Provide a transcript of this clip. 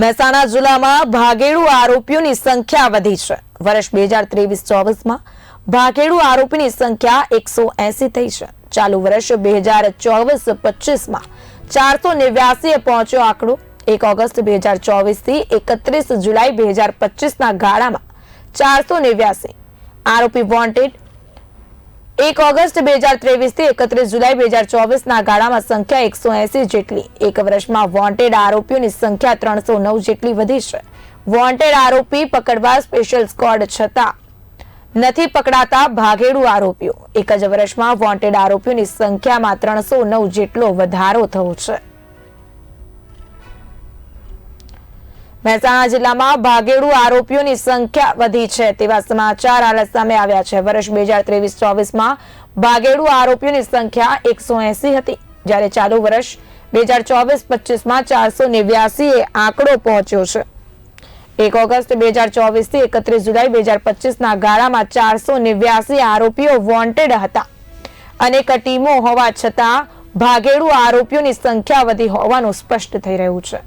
મહેસાણા જિલ્લામાં ભાગેડુ આરોપીઓની સંખ્યા વધી છે. વર્ષ બે હજાર ત્રેવીસ ચોવીસમાં ભાગેડુ આરોપીની સંખ્યા એકસો એસી થઈ છે. ચાલુ વર્ષ બે હજાર ચોવીસ પચીસમાં ચારસો નેવ્યાસી પહોંચ્યો આંકડો. એક ઓગસ્ટ બે હજાર ચોવીસથી એકત્રીસ જુલાઈ બે હજાર પચીસના ગાળામાં ચારસો નેવ્યાસી. આરોપી વોન્ટેડ એક ઓગસ્ટ બે હજાર ત્રેવીસથી એકત્રીસ જુલાઈ બે હજાર ચોવીસ ના ગાળામાં સંખ્યા એકસો એસી જેટલી. એક વર્ષમાં વોન્ટેડ આરોપીઓની સંખ્યા ત્રણસો નવ જેટલી વધી છે. વોન્ટેડ આરોપી પકડવા સ્પેશિયલ સ્કોડ છતાં નથી પકડાતા ભાગેડુ આરોપીઓ. એક જ વર્ષમાં વોન્ટેડ આરોપીઓની સંખ્યામાં ત્રણસો નવ જેટલો વધારો થયો છે. મહેસાણા જિલ્લામાં ભાગેડુ આરોપીઓની સંખ્યા વધી છે તેવા સમાચાર હાલ સામે આવ્યા છે. વર્ષ બે હજાર ત્રેવીસ ચોવીસમાં ભાગેડુ આરોપીઓની સંખ્યા એકસો એસી હતી, જ્યારે ચાલુ વર્ષ બે હજાર ચોવીસ પચીસમાં ચારસો નેવ્યાસી આંકડો પહોંચ્યો છે. એક ઓગસ્ટ બે હજાર ચોવીસથી એકત્રીસ જુલાઈ બે હજાર પચીસના ગાળામાં ચારસો નેવ્યાસી આરોપીઓ વોન્ટેડ હતા. અનેક ટીમો હોવા છતાં ભાગેડુ આરોપીઓની સંખ્યા વધી હોવાનું સ્પષ્ટ થઈ રહ્યું છે.